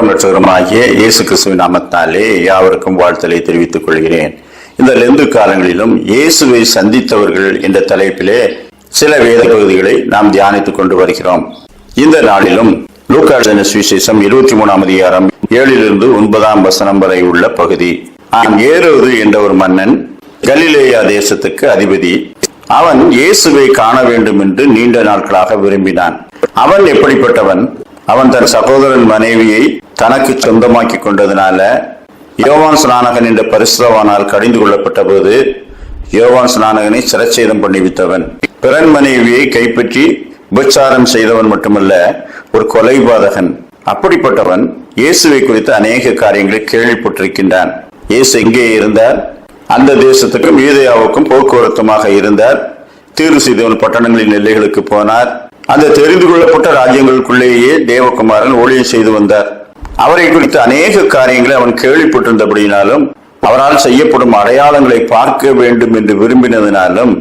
ஆண்டவரும் ரட்சகருமாகிய இயேசு கிறிஸ்துவின் நாமத்தாலே யாவருக்கும் வாழ்த்தலை தெரிவித்துக் கொள்கிறேன். இந்த லெந்து காலங்களிலும் இயேசுவை சந்தித்தவர்கள் என்ற தலைப்பிலே சில வேத பகுதிகளை நாம் தியானித்துக் கொண்டு வருகிறோம். இந்த நாளிலும் லூக்காசன சுவிசேஷம் இருபத்தி மூணாம் அதிகாரம் ஏழிலிருந்து ஒன்பதாம் வசனம் வரை உள்ள பகுதி. ஆம் ஏறுவது என்ற ஒரு மன்னன் கலிலேயா தேசத்துக்கு அதிபதி. அவன் இயேசுவை காண வேண்டும் என்று நீண்ட நாட்களாக விரும்பினான். அவன் எப்படிப்பட்டவன்? அவன் தன் சகோதரன் மனைவியை தனக்கு சொந்தமாக்கி கொண்டதுனால யோவான் ஸ்நானகன் என்ற பரிசுதவானால் கடிந்து கொள்ளப்பட்ட போது யோவான் ஸ்நானகனை சிரச்சேதம் பண்ணிவித்தவன் பிறன் மனைவியை கைப்பற்றி உபச்சாரம் செய்தவன் மட்டுமல்ல ஒரு கொலைபாதகன். அப்படிப்பட்டவன் இயேசுவை குறித்த அநேக காரியங்களை கேள்விப்பட்டிருக்கின்றான். இயேசு எங்கே இருந்தார்? அந்த தேசத்துக்கும் யூதயாவுக்கும் போக்குவரத்துமாக இருந்தார். தீர்வு செய்தவன் பட்டணங்களின் எல்லைகளுக்கு போனார். அந்த தெரிந்து கொள்ளப்பட்ட ராஜ்யங்களுக்குள்ளேயே தேவகுமாரன் ஊழியம் செய்து வந்தார். அவரை குறித்த அநேக காரியங்களை அவன் கேள்விப்பட்டிருந்தபடியினாலும் அவரால் செய்யப்படும் அடையாளங்களை பார்க்க வேண்டும் என்று விரும்பினதினாலும்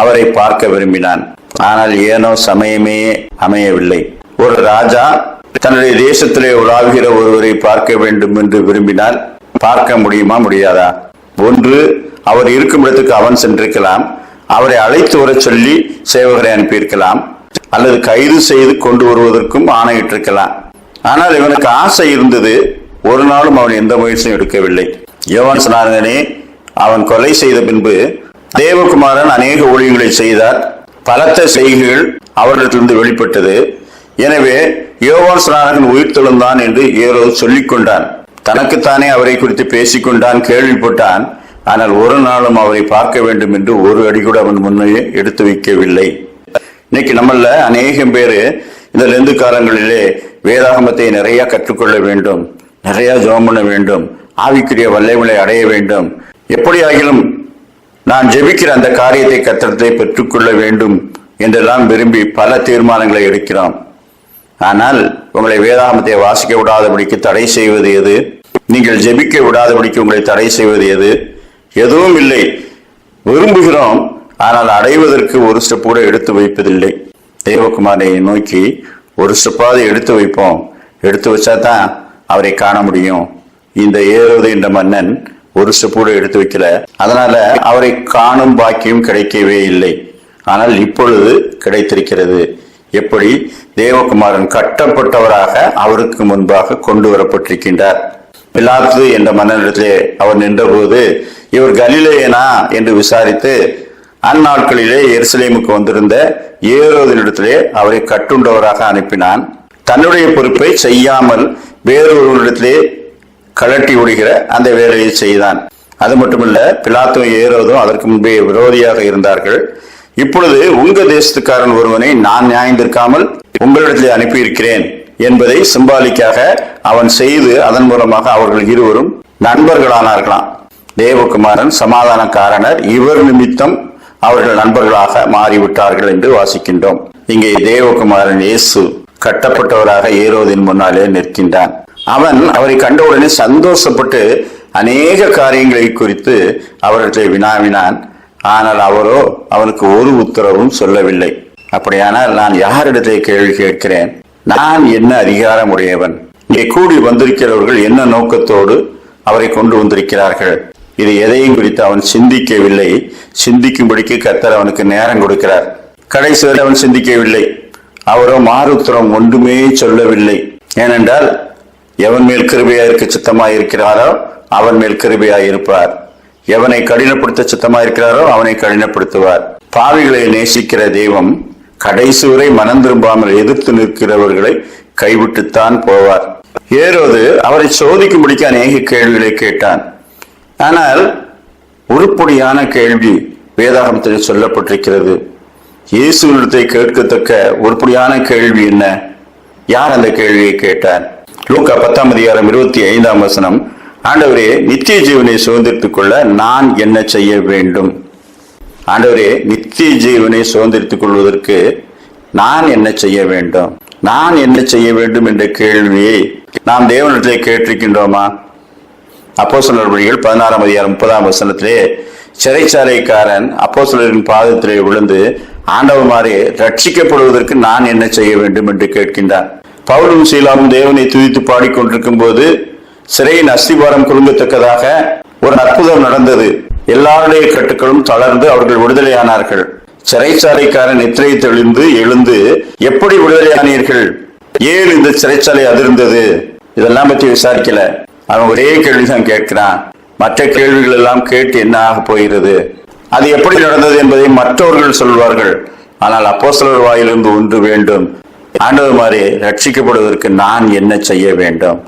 அவரை பார்க்க விரும்பினான். ஆனால் ஏனோ சமயமே அமையவில்லை. ஒரு ராஜா தன்னுடைய தேசத்திலே உலாவுகிற ஒருவரை பார்க்க வேண்டும் என்று விரும்பினால் பார்க்க முடியுமா முடியாதா? ஒன்று அவர் இருக்கும் இடத்துக்கு அவன் சென்றிருக்கலாம். அவரை அழைத்து வர சொல்லி சேவகரை அனுப்பியிருக்கலாம். அல்லது கைது செய்து கொண்டு வருவதற்கும் ஆணையிட்டிருக்கலாம். ஆனால் இவனுக்கு ஆசை இருந்தது ஒரு நாளும் அவன் எந்த முயற்சியும் எடுக்கவில்லை. யோவான் ஸ்நானகனே அவன் கொலை செய்த பின்பு தேவகுமாரன் அநேக ஊழியங்களை செய்தார். பலத்த செய்கைகள் அவரிடத்திலிருந்து வெளிப்பட்டது. எனவே யோவான் ஸ்நானகன் உயிர் தெழுந்தான் என்று ஏரோ சொல்லிக் கொண்டான் தனக்குத்தானே அவரை குறித்து பேசிக்கொண்டான் கேள்விப்பட்டான். ஆனால் ஒரு நாளும் அவரை பார்க்க வேண்டும் என்று ஒரு அடி கூட அவன் முன்னே எடுத்து வைக்கவில்லை. இன்னைக்கு நம்மள அநேகம் பேரு இந்த லெந்து காலங்களிலே வேதாகமத்தை நிறைய கற்றுக்கொள்ள வேண்டும் நிறைய ஜெபம் பண்ண வேண்டும் ஆவிக்குரிய வல்லமைகளை அடைய வேண்டும். எப்படியாகிலும் நான் ஜெபிக்கிற அந்த காரியத்தை கத்திரத்தை பெற்றுக்கொள்ள வேண்டும் என்றெல்லாம் விரும்பி பல தீர்மானங்களை எடுக்கிறோம் ஆனால் உங்களை வேதாகமத்தை வாசிக்க விடாதபடிக்கு தடை செய்வது எது? நீங்கள் ஜெபிக்க விடாதபடிக்கு உங்களை தடை செய்வது எது? எதுவும் இல்லை. விரும்புகிறோம் ஆனால் அடைவதற்கு ஒரு ஸ்டெப் கூட எடுத்து வைப்பதில்லை. தேவகுமாரை நோக்கி ஒரு ஸ்டெப்பாவது எடுத்து வைப்போம். எடுத்து வச்சா தான் அவரை காண முடியும். இந்த ஏறுவது என்ற மன்னன் ஒரு ஸ்டெப் கூட எடுத்து வைக்கல. அதனால அவரை காணும் பாக்கியம் கிடைக்கவே இல்லை. ஆனால் இப்பொழுது கிடைத்திருக்கிறது. எப்படி? தேவகுமாரன் கட்டப்பட்டவராக அவருக்கு முன்பாக கொண்டு வரப்பட்டிருக்கின்றார் பிலாத்து என்ற மன்னனிடத்திலே அவர் நின்றபோது இவர் கலிலேயனா? என்று விசாரித்து அந்நாட்களிலே எருசலேமுக்கு வந்திருந்த ஏரோதனிடத்திலே அவரை கட்டுண்டவராக அனுப்பினான். தன்னுடைய பொறுப்பை செய்யாமல் வேறொருவரிடத்திலே கழட்டி விடுகிற அந்த வேலையை செய்தான். அது மட்டுமல்ல பிலாத்தும் ஏரோதும் அதற்கு முன்பே விரோதியாக இருந்தார்கள். இப்பொழுது உங்க தேசத்துக்காரன் ஒருவனை நான் நியாயந்திருக்காமல் உங்களிடத்தில் அனுப்பியிருக்கிறேன் என்பதை சிம்பாலிக்காக அவன் செய்து அதன் மூலமாக அவர்கள் இருவரும் நண்பர்களானார்களாம். தேவகுமாரன் சமாதானக்காரனர் இவர் நிமித்தம் அவர்கள் நண்பர்களாக மாறிவிட்டார்கள் என்று வாசிக்கின்றோம். இங்கே தேவகுமாரன் இயேசு கட்டப்பட்டவராக ஏரோதின் முன்னாலே நிற்கின்றான். அவன் அவரை கண்டவுடனே சந்தோஷப்பட்டு அநேக காரியங்களை குறித்து அவர்களை வினாவினான். ஆனால் அவரோ அவனுக்கு ஒரு உத்தரவும் சொல்லவில்லை. அப்படியானால் நான் யாரிடத்தை கேள்வி கேட்கிறேன்? நான் என்ன அதிகாரம் உடையவன்? இங்கே கூடி வந்திருக்கிறவர்கள் என்ன நோக்கத்தோடு அவரை கொண்டு வந்திருக்கிறார்கள்? இது எதையும் குறித்து அவன் சிந்திக்கவில்லை. சிந்திக்கும்படிக்கு கத்தர் அவனுக்கு நேரம் கொடுக்கிறார். கடைசி வரை அவன் சிந்திக்கவில்லை. அவரோ மாறுத்திரம் ஒன்றுமே சொல்லவில்லை. ஏனென்றால் எவன் மேல் கிருபையா இருக்க சித்தமாய் இருக்கிறாரோ அவன் மேல் கிருபையாய் இருப்பார் எவனை கடினப்படுத்த சித்தமாய் இருக்கிறாரோ அவனை கடினப்படுத்துவார். பாவிகளை நேசிக்கிற தெய்வம் கடைசி வரை மனம் திரும்பாமல் எதிர்த்து நிற்கிறவர்களை கைவிட்டுத்தான் போவார். ஏரோது அவரை சோதிக்கும்படிக்கு அநேக கேள்விகளை கேட்டான். ஆனால் உருப்படியான கேள்வி வேதாகமத்தில் சொல்லப்பட்டிருக்கிறது. இயேசுவிடத்தை கேட்கத்தக்க உருப்படியான கேள்வி என்ன? யார் அந்த கேள்வியை கேட்டார்? லூக்கா பத்தாம் அதிகாரம் இருபத்தி ஐந்தாம் வசனம் ஆண்டவரே நித்திய ஜீவனை சுதந்திரத்துக் கொள்ள நான் என்ன செய்ய வேண்டும்? ஆண்டவரே நித்திய ஜீவனை சுதந்திரத்துக் கொள்வதற்கு நான் என்ன செய்ய வேண்டும்? நான் என்ன செய்ய வேண்டும் என்ற கேள்வியை நாம் தேவனிடத்திலே கேட்டிருக்கின்றோமா? அப்போ வழிகள் பதினாறாம் அதிகாரம் முப்பதாம் வசனத்திலே சிறைச்சாலைக்காரன் அப்போ பாதத்திலே விழுந்து ஆண்டவமாரே ரட்சிக்கப்படுவதற்கு நான் என்ன செய்ய வேண்டும் என்று கேட்கின்றான். பவுலும் சீலாவும் தேவனை துதித்து பாடிக்கொண்டிருக்கும் போது சிறையின் அஸ்திபாரம் குலுங்கத்தக்கதாக ஒரு அற்புதம் நடந்தது. எல்லாருடைய கட்டுக்களும் தளர்ந்து அவர்கள் விடுதலையானார்கள். சிறைச்சாலைக்காரன் நித்திரை தெளிந்து எழுந்து எப்படி விடுதலையானீர்கள்? ஏன் இந்த சிறைச்சாலை அதிர்ந்தது? இதெல்லாம் பத்தி விசாரிக்கல. அவன் ஒரே கேள்விதான் கேட்கிறான். மற்ற கேள்விகள் எல்லாம் கேட்டு என்ன ஆக போகிறது? அது எப்படி நடந்தது என்பதை மற்றவர்கள் சொல்வார்கள். ஆனால் அப்போசலர் வாயிலிருந்து ஒன்று வேண்டும். ஆண்டவர் மாதிரி ரட்சிக்கப்படுவதற்கு நான் என்ன செய்ய வேண்டும்?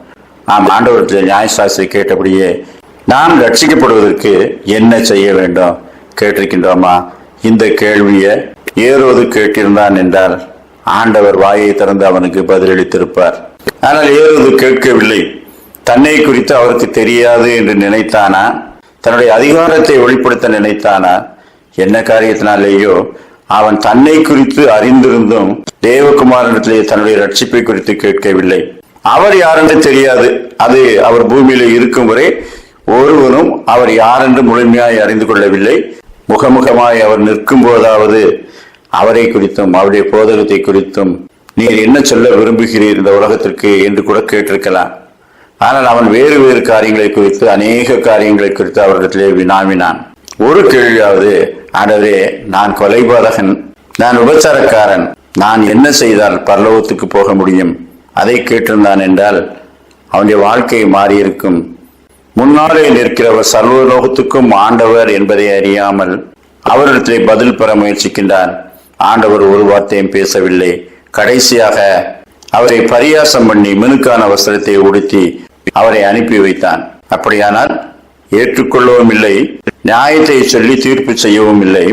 ஆம் ஆண்டவர் நியாயசாஸ்திரி கேட்டபடியே நாம் ரட்சிக்கப்படுவதற்கு என்ன செய்ய வேண்டும்? கேட்டிருக்கின்றோமா? இந்த கேள்வியை ஏறுவது கேட்டிருந்தான் என்றால் ஆண்டவர் வாயை திறந்து அவனுக்கு பதிலளித்திருப்பார். ஆனால் ஏறுவது கேட்கவில்லை. தன்னை குறித்து அவருக்கு தெரியாது என்று நினைத்தானா? தன்னுடைய அதிகாரத்தை வெளிப்படுத்த நினைத்தானா? என்ன காரியத்தினாலேயோ அவன் தன்னை குறித்து அறிந்திருந்தும் தேவகுமாரனிடத்திலே தன்னுடைய ரட்சிப்பை குறித்து கேட்கவில்லை. அவர் யாரென்று தெரியாது. அது அவர் பூமியில இருக்கும் வரை ஒருவனும் அவர் யாரென்று முழுமையாய் அறிந்து கொள்ளவில்லை. முகமுகமாய் அவர் நிற்கும் போதாவது அவரை குறித்தும் அவருடைய போதகத்தை குறித்தும் நீர் என்ன சொல்ல விரும்புகிறீர் இந்த உலகத்திற்கு என்று கூட கேட்டிருக்கலாம். ஆனால் அவன் வேறு வேறு காரியங்களை குறித்து அநேக காரியங்களை குறித்து அவர்களிடத்திலே வினாவினான். ஒரு கேள்வியாவது ஆண்டவரே நான் கொலைபாதகன் நான் உபச்சாரக்காரன் நான் என்ன செய்தால் பரலோகத்துக்கு போக முடியும்? அதை கேட்டிருந்தான் என்றால் அவனுடைய வாழ்க்கை மாறியிருக்கும். முன்னாலே நிற்கிறவர் சர்வலோகத்துக்கும் ஆண்டவர் என்பதை அறியாமல் அவரிடத்திலே பதில் பெற முயற்சிக்கின்றான். ஆண்டவர் ஒரு வார்த்தையும் பேசவில்லை. கடைசியாக அவரை பரியாசம் பண்ணி மினுக்கான வஸ்திரத்தை உடுத்தி அவரை அனுப்பி வைத்தான். அப்படியானால் ஏற்றுக்கொள்ளவும் இல்லை நியாயத்தை சொல்லி தீர்ப்பு செய்யவும் இல்லை.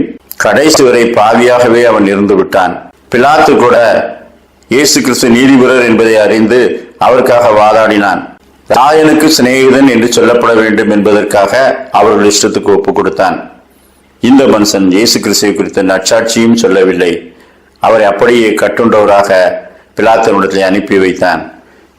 கடைசி வரை பாவியாகவே அவன் இருந்து விட்டான். பிலாத்து கூட இயேசு கிறிஸ்து நீதிபரர் என்பதை அறிந்து அவருக்காக வாதாடினான். ராயனுக்கு சிநேகிதன் என்று சொல்லப்பட வேண்டும் என்பதற்காக அவர்கள் இஷ்டத்துக்கு ஒப்பு கொடுத்தான். இந்த மனுஷன் இயேசு கிறிஸ்துவை குறித்த நற்சாட்சியும் சொல்லவில்லை. அவரை அப்படியே கட்டுண்டவராக பிலாத்தனிடத்தில் அனுப்பி வைத்தான்.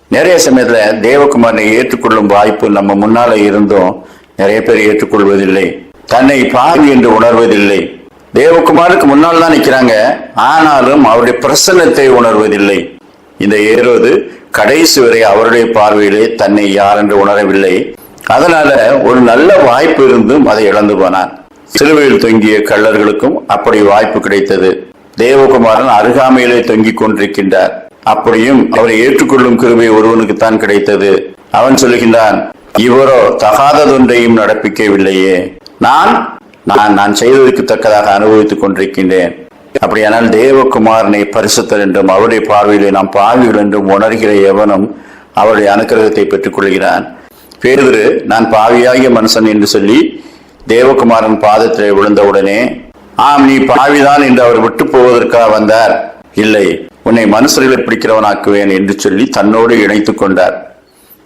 நிறைய சமயத்துல தேவகுமாரனை ஏற்றுக்கொள்ளும் வாய்ப்பு நம்ம முன்னால இருந்தும் நிறைய பேர் ஏற்றுக்கொள்வதில்லை. தன்னை பாவி என்று உணர்வதில்லை. தேவகுமாருக்கு முன்னால் தான் நிற்கிறாங்க ஆனாலும் அவருடைய பிரசன்னத்தை உணர்வதில்லை. இந்த ஏறுவது கடைசி வரை அவருடைய பார்வையிலே தன்னை யார் என்று உணரவில்லை. அதனால ஒரு நல்ல வாய்ப்பு இருந்தும் அதை இழந்து போனான். சிலுவையில் தொங்கிய கள்ளர்களுக்கும் அப்படி வாய்ப்பு கிடைத்தது. தேவகுமாரன் அருகாமையிலே தொங்கிக் கொண்டிருக்கின்றார். அப்படியும் அவரை ஏற்றுக்கொள்ளும் கிருபை ஒருவனுக்கு தான் கிடைத்தது. அவன் சொல்லுகின்றான் இவரோ தகாததொன்றையும் நடப்பிக்கவில்லையே. நான் நான் நான் செய்ததற்கு தக்கதாக அனுபவித்துக் கொண்டிருக்கின்றேன். அப்படியானால் தேவகுமாரனை பரிசுத்தர் என்றும் அவருடைய பார்வையிலே நாம் பாவிகள் என்றும் உணர்கிற எவனும் அவருடைய அனுக்கிரகத்தை பெற்றுக் கொள்கிறான் பேதுரு நான் பாவியாகிய மனுஷன் என்று சொல்லி தேவகுமாரன் பாதத்திலே விழுந்தவுடனே ஆம் நீ பாவிதான் என்று அவர் விட்டு போவதற்காக வந்தார். இல்லை உன்னை மனுஷர்களை பிடிக்கிறவனாக்குவேன் என்று சொல்லி தன்னோடு இணைத்துக் கொண்டார்.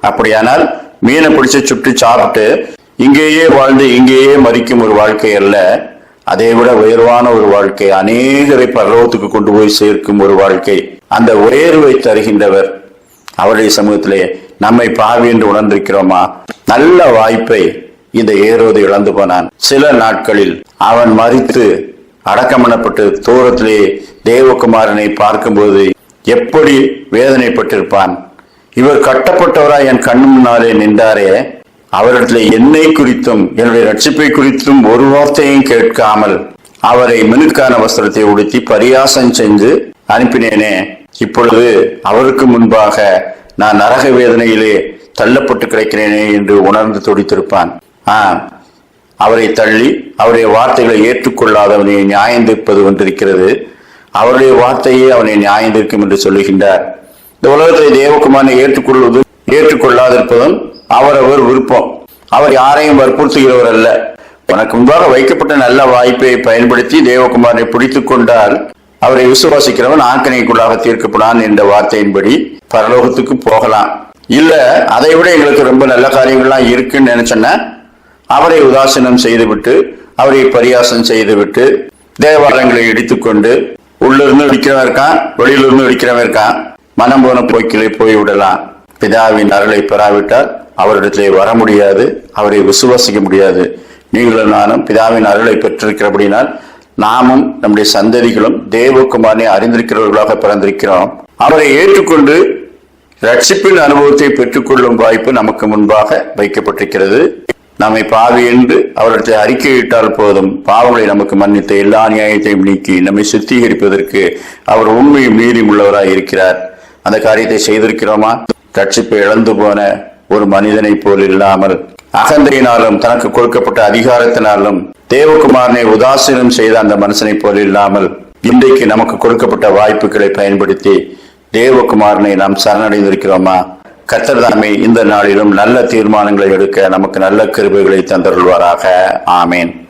அப்படியானால் மீனை பிடிச்சு சுட்டு சாப்பிட்டு இங்கேயே வாழ்ந்து இங்கேயே மறிக்கும் ஒரு வாழ்க்கை அல்ல அதை விட உயர்வான ஒரு வாழ்க்கை. அநேகரை பரலோகத்துக்கு கொண்டு போய் சேர்க்கும் ஒரு வாழ்க்கை. அந்த உயர்வை தருகின்றவர் அவருடைய சமூகத்திலே நம்மை பாவி என்று உணர்ந்திருக்கிறோமா? நல்ல வாய்ப்பை இந்த ஏரோது இழந்து போனான். சில நாட்களில் அவன் மறித்து அடக்கமனப்பட்டு தூரத்திலே தேவகுமாரனை பார்க்கும்போது எப்படி வேதனைப்பட்டிருப்பான்? இவர் கட்டப்பட்டவராய் என் கண்ணு முன்னாலே நின்றாரே அவரிடத்தில் என்னை குறித்தும் என்னுடைய ரட்சிப்பை குறித்தும் ஒரு வார்த்தையும் கேட்காமல் அவரை மினுக்கான வஸ்திரத்தை உடுத்தி பரியாசம் செஞ்சு அனுப்பினேனே. இப்பொழுது அவருக்கு முன்பாக நான் நரக வேதனையிலே தள்ளப்பட்டு கிடைக்கிறேனே என்று உணர்ந்து துடித்திருப்பான். ஆ அவரை தள்ளி அவருடைய வார்த்தைகளை ஏற்றுக்கொள்ளாதவனை நியாயந்திருப்பது ஒன்றிருக்கிறது. அவருடைய வார்த்தையே அவனை நியாயந்திருக்கும் என்று சொல்லுகின்றார். இந்த உலகத்தை தேவகுமாரனை ஏற்றுக்கொள்வது ஏற்றுக்கொள்ளாதிருப்பதும் அவரவர் விருப்பம். அவர் யாரையும் வற்புறுத்துகிறவர் அல்ல. உனக்கு முன்பாக வைக்கப்பட்ட நல்ல வாய்ப்பை பயன்படுத்தி தேவகுமாரனை பிடித்துக் கொண்டால் அவரை விசுவாசிக்கிறவன் ஆக்கணைக்குள்ளாக தீர்க்கப்படான் என்ற வார்த்தையின்படி பரலோகத்துக்கு போகலாம். இல்ல அதை விட எங்களுக்கு ரொம்ப நல்ல காரியங்கள்லாம் இருக்குன்னு நினைச்சேன்னா அவரை உதாசீனம் செய்துவிட்டு அவரை பரியாசம் செய்துவிட்டு தேவாரங்களை இடித்துக்கொண்டு உள்ளிருந்து இடிக்கிறவன் இருக்கான் வெளியிலிருந்து இடிக்கிறவன் இருக்கான் மனம் போன போக்கிலே போய் விடலாம் பிதாவின் அருளை பெறாவிட்டால் அவரிடத்திலே வர முடியாது அவரை விசுவாசிக்க முடியாது. நீங்களும் நானும் பிதாவின் அருளை பெற்றிருக்கிறபடினால் நாமும் நம்முடைய சந்ததிகளும் தேவகுமாரனை அறிந்திருக்கிறவர்களாக பிறந்திருக்கிறோம். அவரை ஏற்றுக்கொண்டு ரட்சிப்பின் அனுபவத்தை பெற்றுக்கொள்ளும் வாய்ப்பு நமக்கு முன்பாக வைக்கப்பட்டிருக்கிறது. நம்மை பாவி என்று அவரிடத்தை அறிக்கையிட்டால் போதும். பாவங்களை நமக்கு மன்னித்த எல்லா நியாயத்தையும் நீக்கி நம்மை சுத்திகரிப்பதற்கு அவர் உண்மையும் நீதியும் உள்ளவராய் இருக்கிறார். அந்த காரியத்தை செய்திருக்கிறோமா? ரட்சிப்பை இழந்து போன ஒரு மனிதனை போல் இல்லாமல் அகந்தையினாலும் தனக்கு கொடுக்கப்பட்ட அதிகாரத்தினாலும் தேவகுமாரனை உதாசீனம் செய்த அந்த மனுஷனை போல் இல்லாமல் இன்றைக்கு நமக்கு கொடுக்கப்பட்ட வாய்ப்புகளை பயன்படுத்தி தேவகுமாரனை நாம் சரணடைந்திருக்கிறோமா? கத்தர்தாமே இந்த நாளிலும் நல்ல தீர்மானங்களை எடுக்க நமக்கு நல்ல கிருபைகளை தந்தருள்வாராக. ஆமேன்.